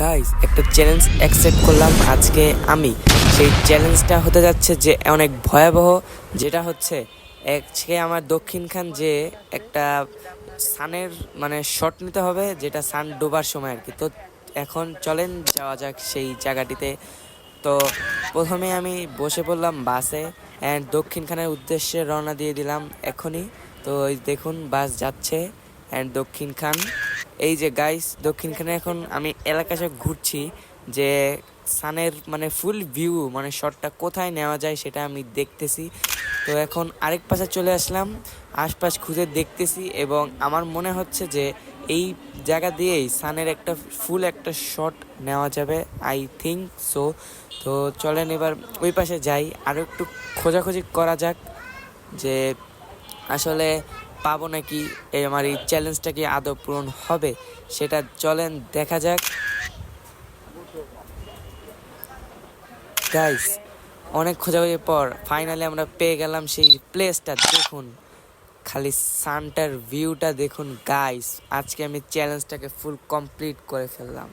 Guys একটা challenge accept করলাম আজকে আমি। সেই চ্যালেঞ্জটা হতে যাচ্ছে যে, অনেক ভয়াবহ, যেটা হচ্ছে, আজকে আমার দক্ষিণখান যে একটা সানের মানে শট নিতে হবে, যেটা সান ডোবার সময় আর কি তো এখন চলেন, যাওয়া যাক সেই জায়গাটিতে। তো প্রথমে আমি বসে পড়লাম বাসে অ্যান্ড দক্ষিণখানের উদ্দেশ্যে রওনা দিয়ে দিলাম এখনই। তো দেখুন, বাস যাচ্ছে অ্যান্ড দক্ষিণ খান এই যে গাইস দক্ষিণখানে এখন আমি এলাকা সব ঘুরছি যে সানের মানে ফুল ভিউ মানে শটটা কোথায় নেওয়া যায় সেটা আমি দেখতেছি। তো এখন আরেক পাশে চলে আসলাম, আশপাশ খুঁজে দেখতেছি এবং আমার মনে হচ্ছে যে এই জায়গা দিয়েই সানের একটা ফুল একটা শট নেওয়া যাবে আই থিঙ্ক সো তো চলেন এবার ওই পাশে যাই আরও একটু খোঁজাখুঁজি করা যাক যে আসলে পাবো নাকি? এই আমার এই চ্যালেঞ্জটা কি আদৌ পূরণ হবে? সেটা চলেন, দেখা যাক। গাইস অনেক খোঁজাখুঁজির পর ফাইনালি আমরা পেয়ে গেলাম সেই প্লেসটা দেখুন, খালি সানটার ভিউটা দেখুন গাইস আজকে আমি চ্যালেঞ্জটাকে ফুল কমপ্লিট করে ফেললাম।